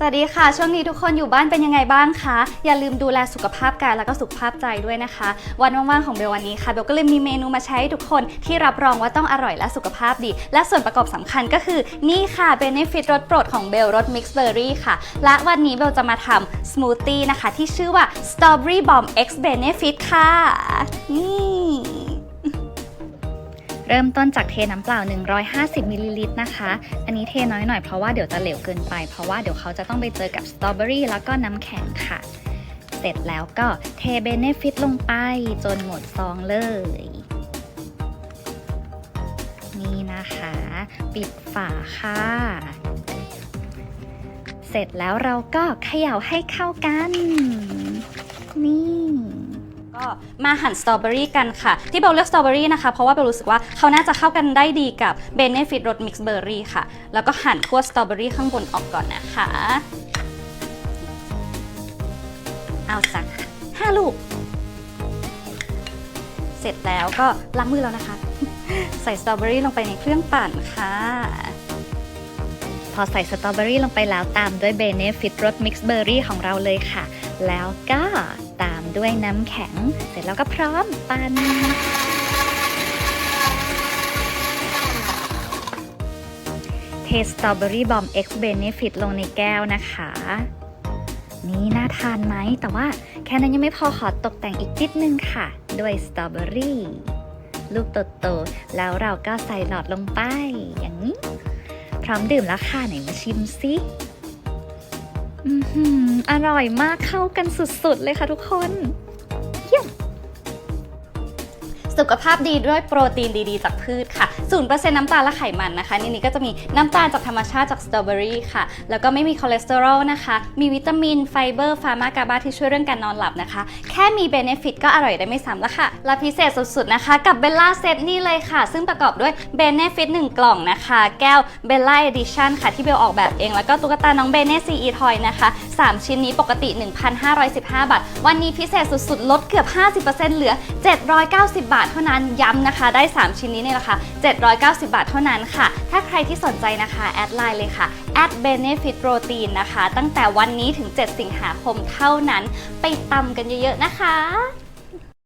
สวัสดีค่ะ ช่วงนี้ทุกคนอยู่บ้านเป็นยังไงบ้างคะ อย่าลืมดูแลสุขภาพกายแล้วก็สุขภาพใจด้วยนะคะ วันว่างๆของเบลวันนี้ค่ะเบลก็เลยมีเมนูมาใช้ให้ทุกคนที่รับรองว่าต้องอร่อยและสุขภาพดี และส่วนประกอบสำคัญก็คือ นี่ค่ะเบนฟิตรสโปรดของเบลรสมิกซ์เบอร์รี่ค่ะ และวันนี้เบลจะมาทำสมูทตี้นะคะ ที่ชื่อว่า Strawberry Bomb X Benefit ค่ะนี่ เริ่มต้นจากเทน้ำเปล่า 150มิลลิลิตรนะคะ อันนี้เทน้อยหน่อยเพราะว่าเดี๋ยวจะเหลวเกินไป เพราะว่าเดี๋ยวเขาจะต้องไปเจอกับสตรอเบอรี่แล้วก็น้ำแข็งค่ะ เสร็จแล้วก็เทเบเนฟิตลงไปจนหมดซองเลย นี่นะคะ ปิดฝาค่ะ เสร็จแล้วเราก็เขย่าให้เข้ากัน มาหั่นสตรอเบอรี่กันค่ะ ที่เบลเลือกสตรอเบอรี่นะคะ เพราะว่าเบลรู้สึกว่าเขาน่าจะเข้ากันได้ดีกับเบเนฟิตรสมิกซ์เบอร์รี่ค่ะ แล้วก็หั่นขั้วสตรอเบอรี่ข้างบนออกก่อนนะคะ เอาสักห้าลูก เสร็จแล้วก็ล้างมือแล้วนะคะ ใส่สตรอเบอรี่ลงไปในเครื่องปั่นค่ะพอใส่สตรอเบอรี่ลงไปแล้วตามด้วยเบเนฟิตรสมิกซ์เบอร์รี่ของเราเลยค่ะ แล้วก็ตามด้วยน้ำแข็ง เสร็จแล้วก็พร้อมปัน่นเทสตรอเบอรี่บอม X Benefit ลงในแก้วนะคะ นี่น่าทานไหม แต่ว่าแค่นั้นยังไม่พอขอตกแต่งอีกนิดนึงค่ะ ด้วยสตรอเบอรี่ลูกโตๆแล้วเราก็ใส่หลอดลงไป อย่างนี้ พร้อมดื่มแล้วค่ะ ไหนมาชิมซิ อร่อยมากเข้ากันสุดๆเลยค่ะทุกคน สุขภาพดีด้วยโปรตีนดีๆ จากพืชค่ะ 0%น้ำตาลและไขมันนะคะในนี้ก็จะมีน้ำตาลจากธรรมชาติจากสตรอเบอรี่ค่ะ แล้วก็ไม่มีคอเลสเตอรอลนะคะ มีวิตามิน ไฟเบอร์ ฟาร์มากาบาที่ช่วยเรื่องการนอนหลับนะคะ แค่มีเบเนฟิตก็อร่อยได้ไม่ซ้ำแล้วค่ะ และพิเศษสุดๆนะคะ กับเบลล่าเซตนี่เลยค่ะ ซึ่งประกอบด้วยเบเนฟิต1กล่องนะคะ แก้วเบลล่าเอดิชันค่ะที่เบลออกแบบเอง แล้วก็ตุ๊กตาน้องเบเนซีอีทอยนะคะ 3 ชิ้นนี้ปกติ 1,515 บาท วันนี้พิเศษสุดๆ ลดเกือบ 50%เหลือ 790 บาทเท่านั้นย้ำนะคะ ได้ 3 ชิ้นนี้ในราคา790 บาทเท่านั้นค่ะ ถ้าใครที่สนใจนะคะแอดไลน์เลยค่ะ at benefit protein นะคะ ตั้งแต่วันนี้ถึง 7 สิงหาคมเท่านั้น ไปตำกันเยอะๆนะคะ